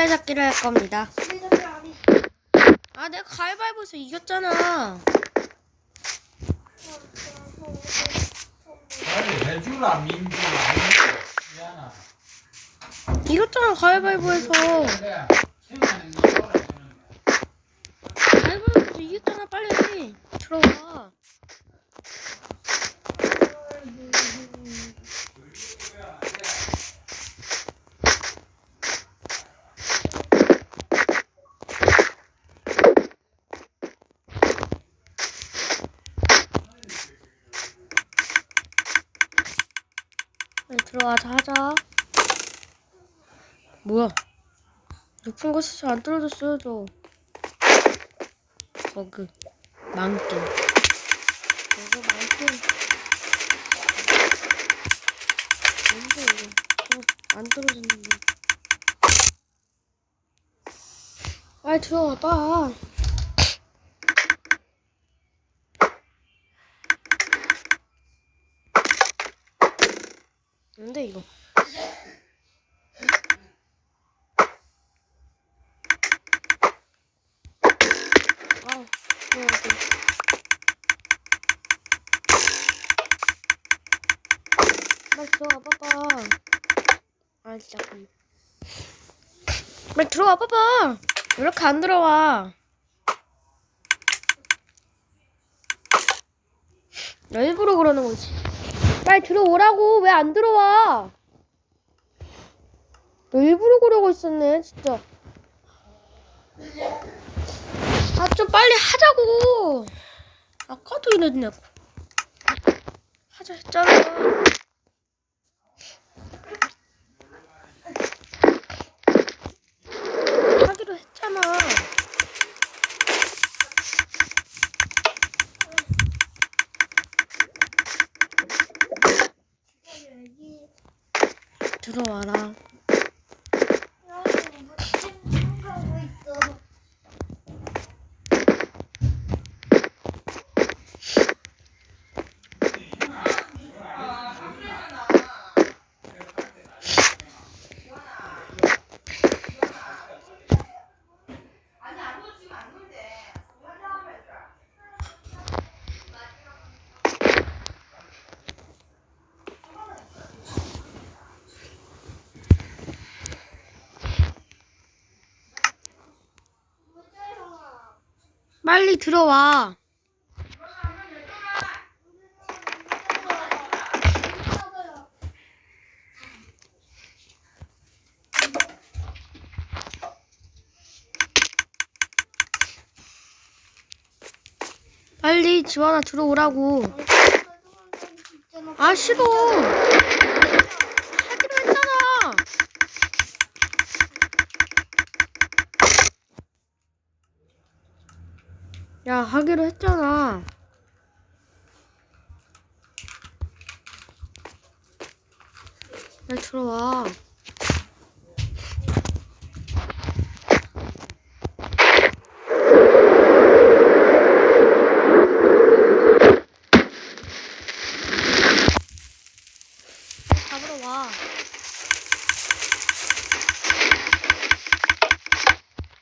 술래잡기를 할 겁니다. 아, 내가 가위바위보에서 이겼잖아. 빨리 해주라 미안하 이겼잖아, 가위바위보에서. 그래 생각하는 거 알아주는 거야. 가위바위보에서 이겼잖아, 빨리. 들어와. 들어와자 하자. 뭐야? 높은 곳에서 안 떨어졌어요, 저. 버그. 망겜. 이거 망겜. 뭔데, 이거. 저, 안 떨어졌는데. 빨리 들어와봐. 뭔데, 이거. 아, 들어야 돼. 빨리 들어와 봐봐. 아 진짜. 음. 빨리 들어와 봐봐. 왜 이렇게 안 들어와? 나 일부러 그러는 거지. 빨리 들어오라고 왜 안 들어와? 너 일부러 그러고 있었네 진짜. 아 좀 빨리 하자고. 아까도 이랬냐고. 하자 했잖아. 하기로 했잖아. 들어와라. 빨리 들어와. 빨리 지원아 들어오라고. 아 싫어. 하기로 했잖아. 야 하기로 했잖아. 빨리 들어와. 빨리 잡으러 와.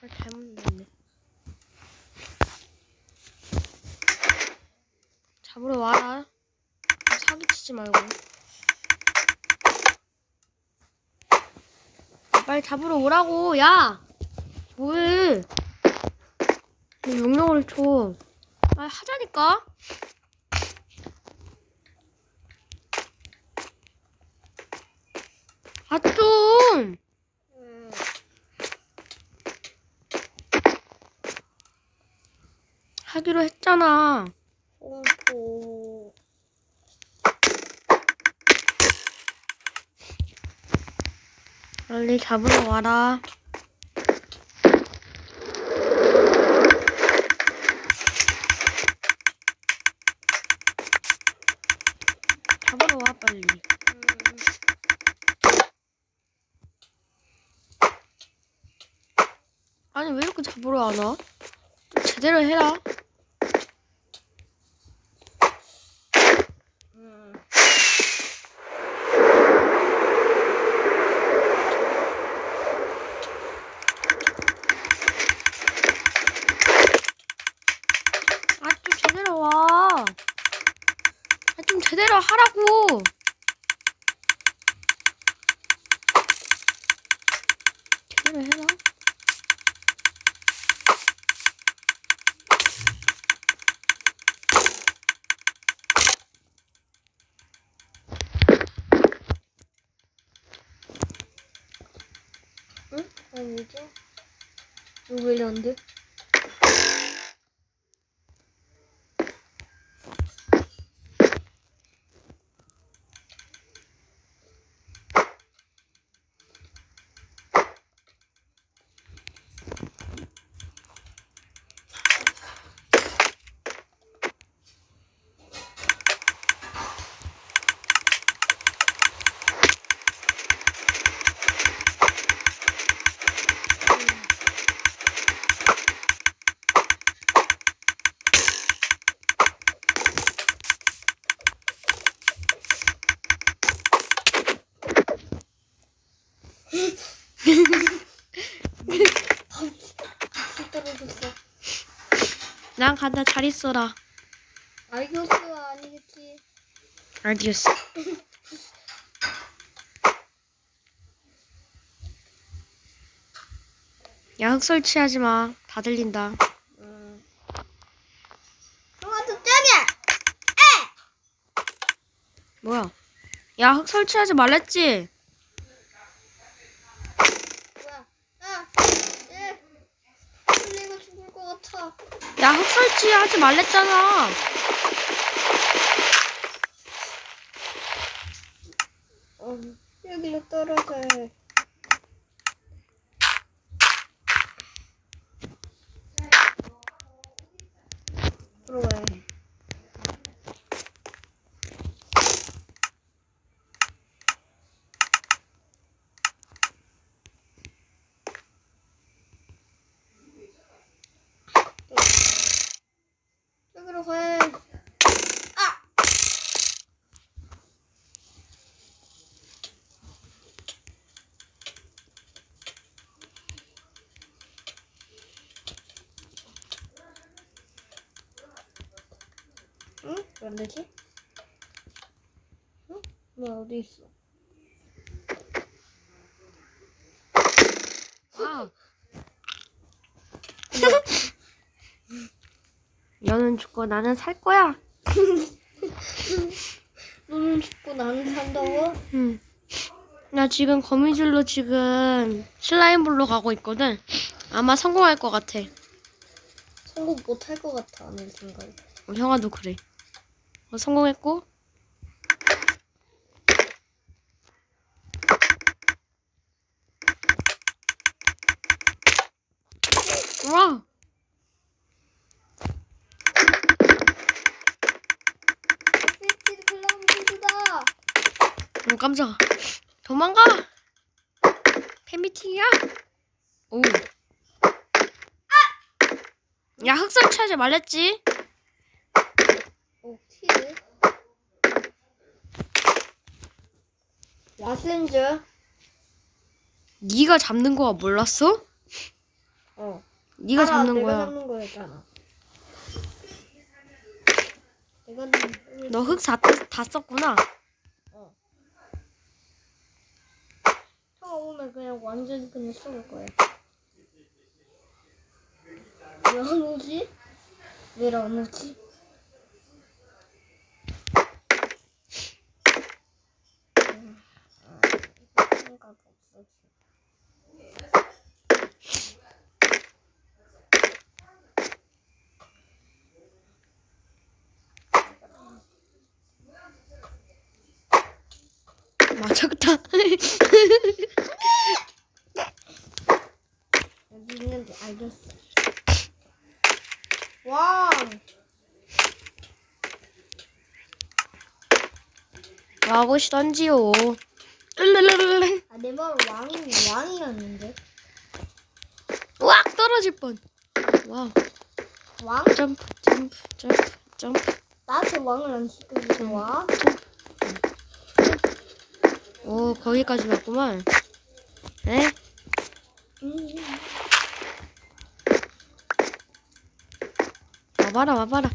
아, 잘못 눌렀네. 잡으러 와라. 사기치지 말고. 잡으러 오라고, 야! 뭐해? 왜 명령을 줘. 빨리 하자니까? 아, 좀! 하기로 했잖아. 공포. 빨리 잡으러 와라. 잡으러 와 빨리. 아니 왜 이렇게 잡으러 안 와? 좀 제대로 해라. 그대로 하라고. 제대로 해라. 응? 아니지? 돼? 난 간다. 잘 있어라. 알겠어, 아니겠지. 알겠어. 야, 흙 설치하지 마. 다 들린다. 저쪽에! 뭐야? 야, 흙 설치하지 말랬지? 뭐야? 아! 예! 풀리고 죽을 것 같아. 야, 흙 설치 하지 말랬잖아. 어, 여기로 떨어져. 들어가야 해. 여기로 가야 해. 아! 응? 왜 안 되지? 응? 뭐 어디 있어? 아. 너는 죽고 나는 살 거야. 너는 죽고 나는 산다고? 응. 나 지금 거미줄로 지금 슬라임볼로 가고 있거든. 아마 성공할 것 같아. 성공 못할 것 같아 내 생각에. 어, 형아도 그래. 어, 성공했고. 와. 오 깜짝아. 도망가. 팬미팅이야? 오. 야 흑설 차지 말랬지? 오 키드. 야센즈. 네가 잡는 거가 몰랐어? 어. 네가 알아, 잡는 내가 거야. 잡는 거였잖아. 내가 너흙 다 썼구나. 어. 형 오면 그냥 완전 그냥 썩을 거야. 왜 안 오지? 왜 안 오지? 아, 생각 없어. 맞췄다. 여기 있는데 알겠어. 와, 와보시던지요. 내 말은 왕이 왕이었는데. 으악 떨어질 뻔. 와. 왕? 점프 점프 점프 점프. 나한테 왕을 안 시켜주지 와. 오 거기까지 왔구만. 에? 음. 와봐라 와봐라.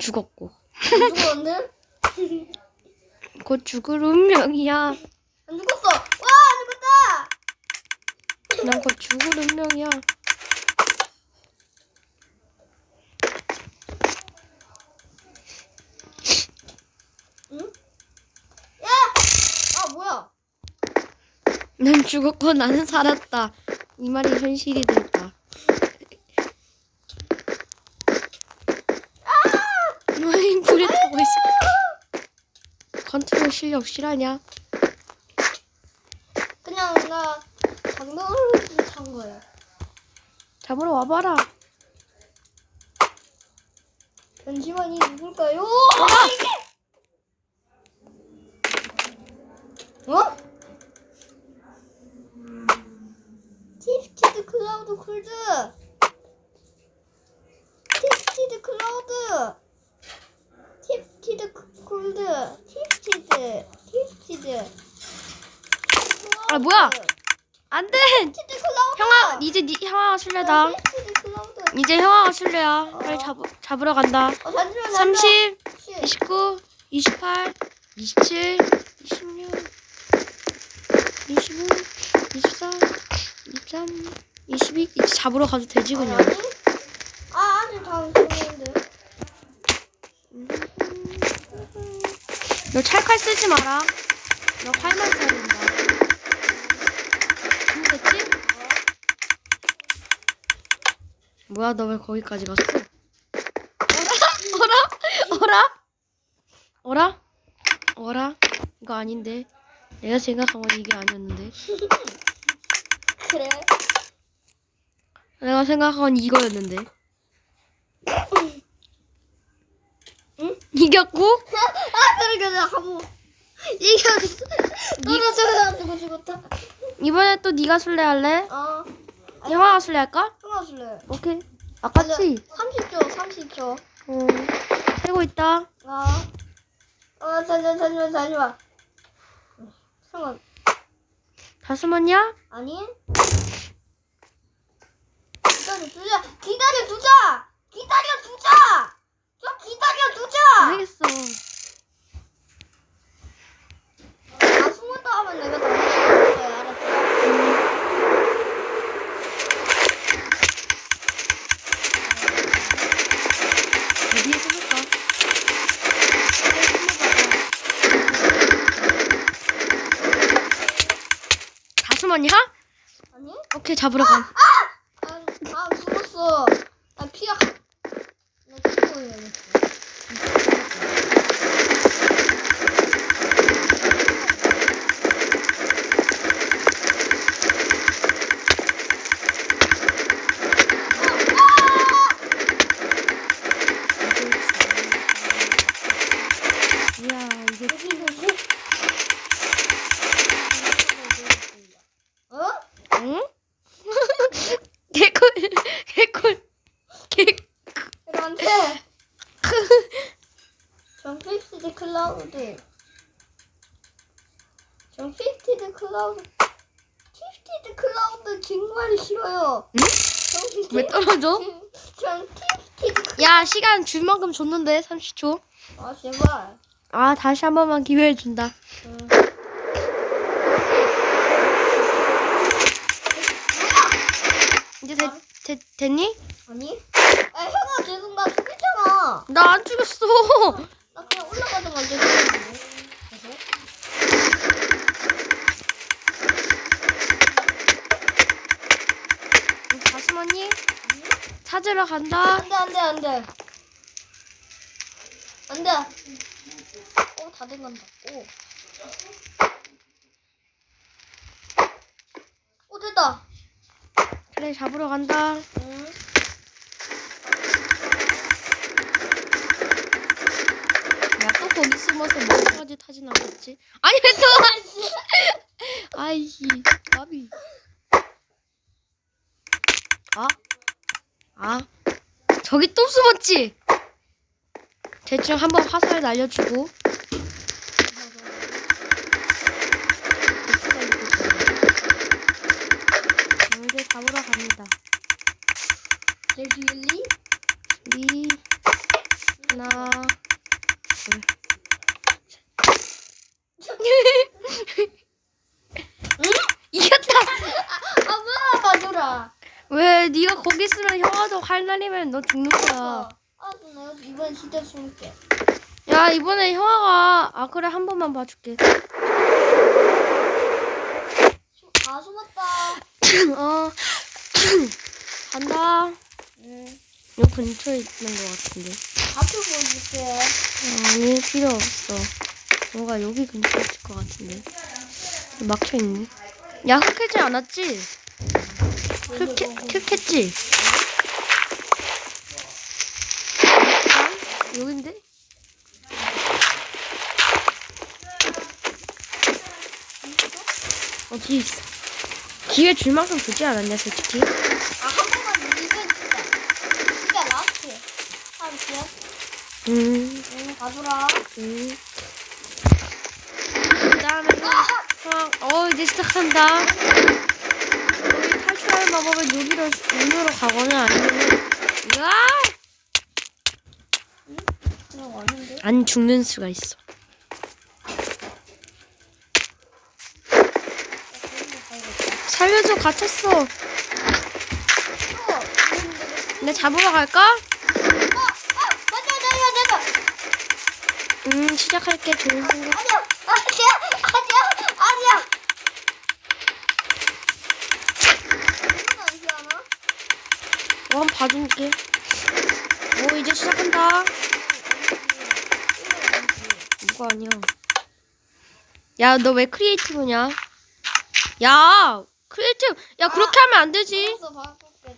죽었고. 안 죽었는데? 곧 죽을 운명이야. 안 죽었어. 와, 안 죽었다. 난 곧 죽을 운명이야. 응? 야! 아, 뭐야? 난 죽었고 나는 살았다. 이 말이 현실이 됐다. 왜 불에 타고 있어? 컨트롤 실력 실하냐? 그냥 나 장난으로 탄 거야. 잡으러 와봐라. 잠시만이 누굴까요? 이게! 어? 티스티드 클라우드 티스티드 쿨드 티스티드 아, 뭐야? 안 돼! 티스티드 클라우드 형아, 이제 니, 형아가. 티스티드 클라우드 이제 형아가 술래야. 빨리 잡, 잡으러 간다. 어, 잠시만 30, 잠시만. 29, 28, 27, 26, 25, 24, 23, 22. 이제 잡으러 가도 되지 그냥. 아 아직 다음 중인데 너 찰칼 쓰지 마라. 너 칼만 써야 된다. 준비됐지? 뭐야 너 왜 거기까지 갔어? 어라? 어라? 어라? 어라? 이거 아닌데. 내가 생각한 건 이게 아니었는데. 그래 내가 생각한 건 이거였는데. 응? 이겼고? 아 그러게 나 한번 이겼어 떨어져가지고 죽었다 이번에 또 네가 술래 할래? 어 형아가 술래 할까? 끊어줄래 오케이. 아까지? 30초 30초 어. 세고 있다. 아 어, 잠시만 잠시만 잠시만 잠깐 다스만이야? 아니 기다려 두자 기다려 두자 기다려 두자 좀 기다려 두자 알겠어. 아 숨었다 하면 내가 다 거야 알았지 어디에 숨을까? 다스만이야? 아니 오케이 잡으러 가. 아, 아 죽었어. 나 피가 가- 나 치고 해야겠어. 이야 이제 어? 응? 개꿀 개꿀 개. 이런데 정피티드 클라우드 정피티드 클라우드 티티드 클라우드 정말 싫어요. 응? 왜 떨어져? 정피티드 야 시간 줄 만큼 줬는데 30초. 아 제발. 아 다시 한 번만 기회 준다. 응. 이제 되, 되, 됐니? 아니? 아 형아 죄송 나 죽였잖아. 나 안 죽였어. 죽였는데. 계속. 다스만이 찾으러 간다. 안돼 안돼 안돼 안돼 오다 된간다 오. 오 됐다 그래 잡으러 간다. 응. 야 또 거기 숨어서 뭐까지 타진 않겠지? 아니 왜 또? 아이씨 까비. 아? 아? 저기 또 숨었지? 대충 한번 화살 날려주고. 이제 잡으러 갑니다. 제일리 리 하나, 둘. 응? 이겼다. 아 뭐야 봐줘라. 왜 네가 거기 있으면 형아도 할 날이면 너 죽는 거야. 아 내가 이번 진짜 숨을게. 야 이번에 형아가 아 그래 한 번만 봐줄게. 아 숨었다. 어 간다. 응. 요 근처에 있는 것 같은데. 앞에 보여줄게. 아니 필요 없어. 뭔가 여기 근처에 있을 것 같은데. 막혀 있네. 야 흑해지 않았지? 흑해 흑했지? 여긴데? 어 뒤에 있어. 기회 줄 만큼 주지 않았냐 솔직히? 아한 번만 이건 진짜. 진짜 라스트. 한 뒤에. 음. 응 봐줘라. 음. 그다음에 형, 어 이제 시작한다. 탈출할 마법은 여기로 문으로 가거나! 그냥 왔는데. 안 죽는 수가 있어. 살려줘 갇혔어. 또. 내 잡으러 갈까? 음 시작할게 좋은 생각. 아니야, 아니야, 아니야, 아니야. 이건 아니지 않아? 어, 한번 봐줄게. 오 이제 시작한다. 누가 아니야? 야 너 왜 크리에이티브냐? 야 크리에이티브 야 그렇게 하면 안 되지. 알았어, 바꿀게.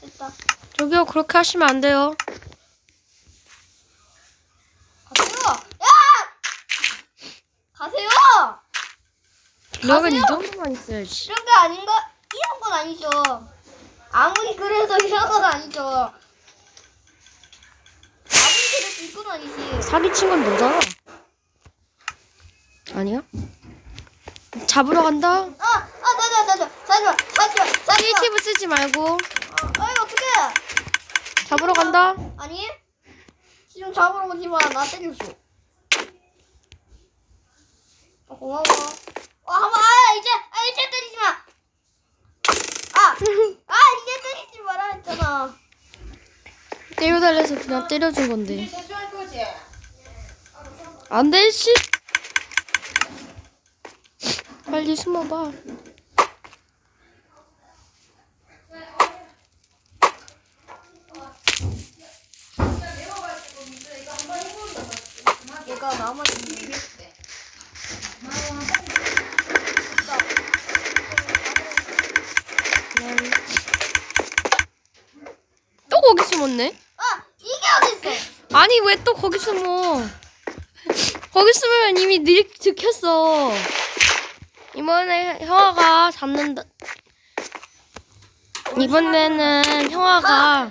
됐다. 저기요 그렇게 하시면 안 돼요. 가세요. 야! 가세요. 기력은 이 가세요. 정도만 있어야지. 이런 게 아닌가? 이런 건 아니죠. 아무리 그래도 이런 건 아니죠. 아무리 그래도 이건 아니지. 사기친 건 너잖아. 아니야? 잡으러 간다. 아, 아, 나자, 나자, 나자, 나자, 나자. 크리에이티브 쓰지 말고 아, 아이 어떡해. 잡으러 간다. 아니? 지금 잡으러 오지 마. 나 때렸어. 아, 고마워. 아, 한 번, 아, 이제, 아, 이제 때리지 마. 아, 아, 이제 때리지 마라 했잖아. 때려달래서 그냥 때려준 건데. 안 돼, 씨. 빨리 숨어봐. 거기 숨으면 이미 늘 들켰어. 이번에 형아가 잡는다. 이번에는 형아가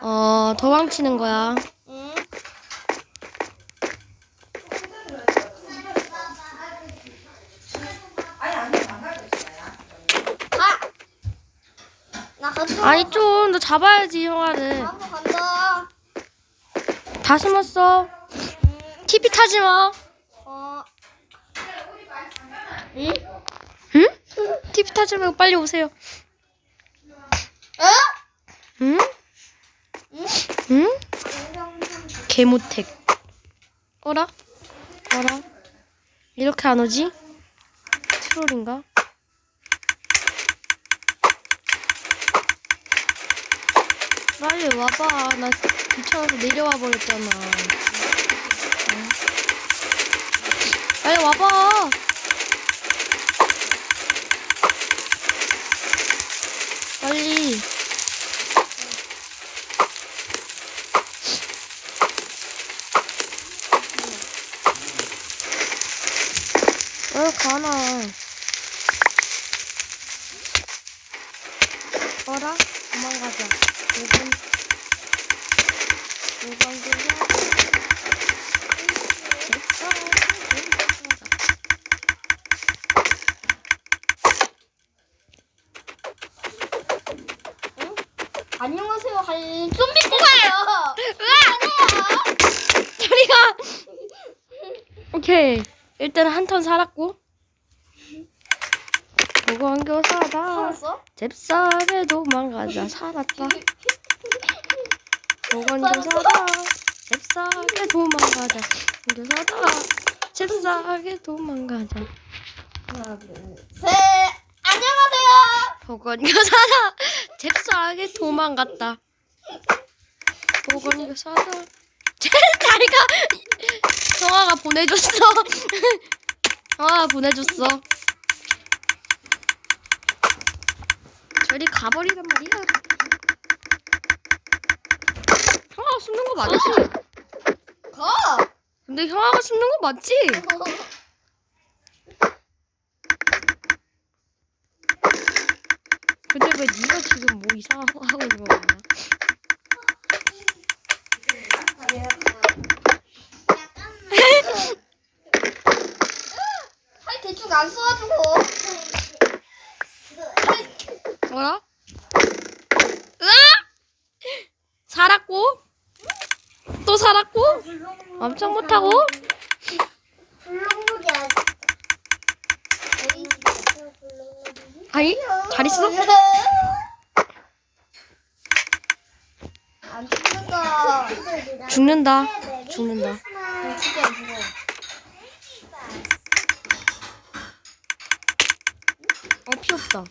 어 도망치는 거야. 아니 좀 너 잡아야지 형아를. 다 숨었어. TV 타지 마. 어, 응? TV 타지 말고 빨리 오세요. 어? 응? 응? 응? 개모택. 어라? 어라? 이렇게 안 오지? 트롤인가? 빨리 와봐. 나 귀찮아서 내려와 버렸잖아. 응? 빨리 와봐. 빨리. 어, 가나. 어라? 도망가자. 5분. 5분 그냥. 됐어. 도망가자. 안녕하세요. 할 좀비 뽑아요. 왜? 아니에요. 저리가. 오케이. 일단 한 턴 살았고. 보건교사다. 살았어? 잽싸게 도망가자. 살았다. 보건교사다. 잽싸게 도망가자. 보건교사다. 잽싸게 도망가자. 하나, 둘, 셋. 안녕하세요. 보건교사다. 잽싸게 도망갔다. 보건교사다. 자기가 정아가 보내줬어. 정아가 보내줬어. 저리 가버리란 말이야. 형아가 숨는 거 맞지? 가. 근데 형아가 숨는 거 맞지? 근데 왜 네가 지금 뭐 이상한 거 하고 있는 거야? 팔 대충 안 쏘아주고. 뭐라? 으아! 살았고 또 살았고 엄청 못하고. 아니 잘 있어? 안 죽는다. 죽는다 죽는다. 어 피 없다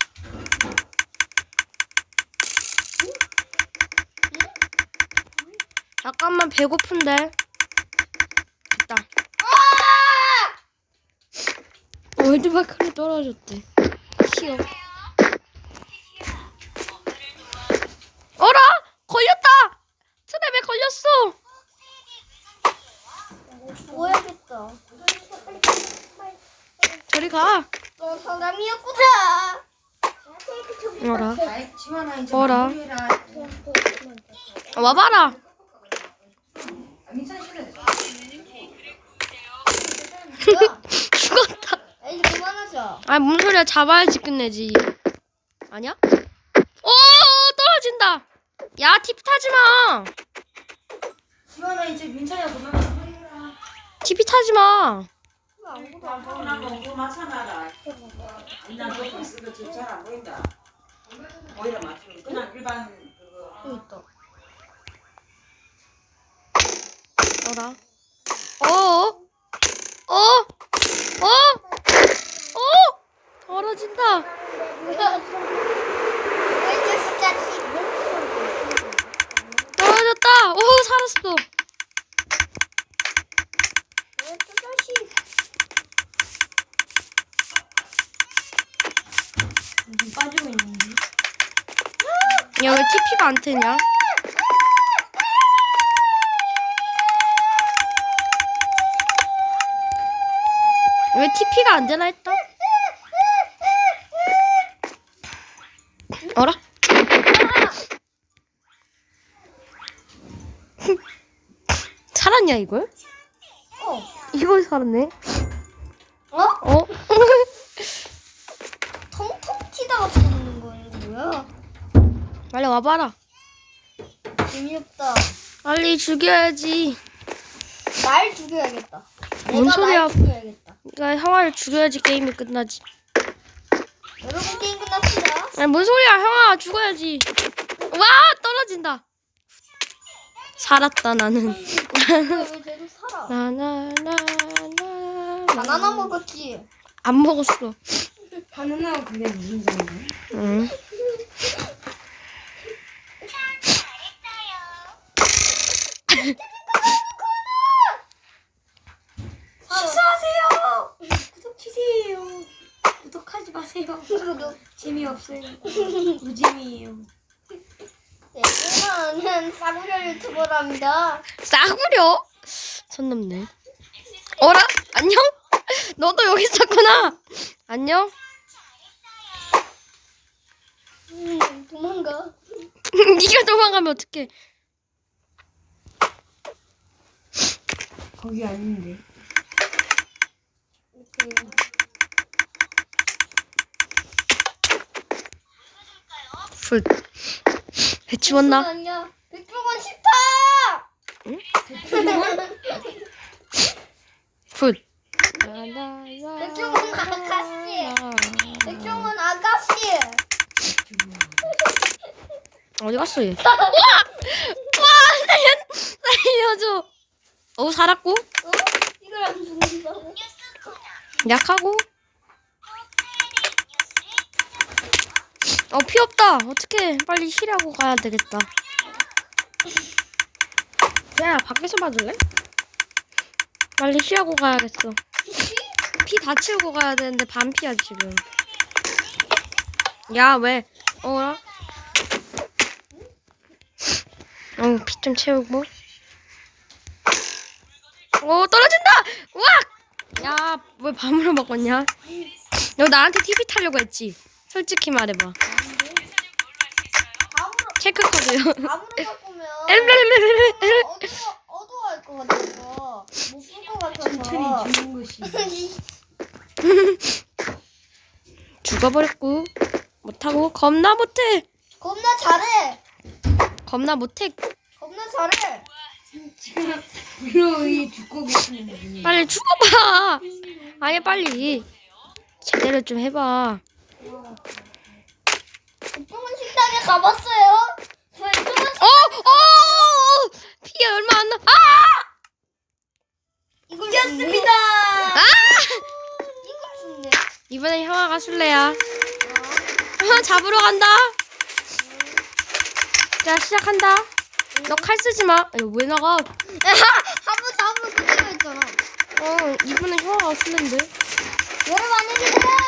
잠깐만 배고픈데. 됐다. 월드마크로 떨어졌대. 키워 어라! 걸렸다! 트랩에 걸렸어! 죽어야겠다. 저리 가. 너 사람이었구나. 어라? 어라. 와봐라 아, 민찬 씨는 죽었다 아, 이제 그만하자. 아, 뭔 소리야. 잡아야지 끝내지. 아니야? 오, 떨어진다. 야, TP 타지 마. 지원아 이제 민찬이가 그만 마무리해라. TP 타지 마. 아무것도 안 보여. 나 먹고 마찬가라. 나 먹고 있어도 잘안 보인다. 오히려 맞추는 그냥 일반 그거. 또 있다. 어라. 어? 어? 어? 어? 떨어진다. 떨어졌다. 오, 살았어. 숫자씩. 빠지고 있는데. 야, 왜 TP가 안 뜨냐? 왜 TP가 안 되나 했다? 어라? 살았냐 이걸? 어. 이걸 살았네? 어? 어? 통통 튀다가 죽는 거예요, 뭐야? 빨리 와봐라. 재미없다. 빨리 죽여야지. 날 죽여야겠다. 뭔 내가 소리야. 날 죽여야겠다. 그러니까 형아를 죽여야지 게임이 끝나지. 여러분 게임 끝났습니다. 아니 뭔 소리야 형아 죽어야지. 와 떨어진다. 살았다 나는. 왜 쟤도 살아? 나나나나. 바나나 먹었지. 안 먹었어. 바나나 그게 무슨 소리야? 응. 식사하세요. 주세요. 구독하지 마세요. 재미없어요. 무재미예요. 네, 저는 싸구려 유튜버랍니다. 싸구려? 선 넘네. 어라? 안녕? 너도 여기 있었구나. 안녕? 음, 도망가. 네가 도망가면 어떡해? 거기 아닌데. 풋. 배 치웠나? 아니야. 백종원 싫다. 굿. 그쪽은 아가씨. 그쪽은 아가씨. 어디 갔어 얘? 와! 와 살려 살려줘. 어 살았고 어? 이걸 안 죽는다고? 약하고. 어 피 없다. 어떻게 빨리 힐하고 가야 되겠다. 야 밖에서 봐줄래? 빨리 힐하고 가야겠어. 피 다 채우고 가야 되는데 반피야 지금. 야 왜? 어? 어, 피 좀 채우고. 오, 떨어진다! 우와! 야, 왜 밤으로 먹었냐? 너 나한테 TV 타려고 했지? 솔직히 말해봐. 체크카드요. 아무로 바꾸면. 어두워 어두워할 것 같아서 못 볼 것 같아서. 천천히 주는 것이. 죽어버렸고. 못하고, 겁나 못해! 겁나 잘해. 겁나 못해. 겁나 잘해. 부러이 죽고 계시는 빨리 죽어봐! 아예 빨리. 제대로 좀 해봐. 그쪽은 식당에 가봤어요? 어! 어! 어! 피 얼마 안 나. 아! 이걸 이겼습니다. 아! 죽네. 이번엔 형아가 술래야. 형아 잡으러 간다. 자 시작한다. 너 칼 쓰지 마. 야, 왜 나가? 한번 잡으면 그대로 했잖아. 어 이번엔 형아가 술래인데. 여러분 안녕히 계세요.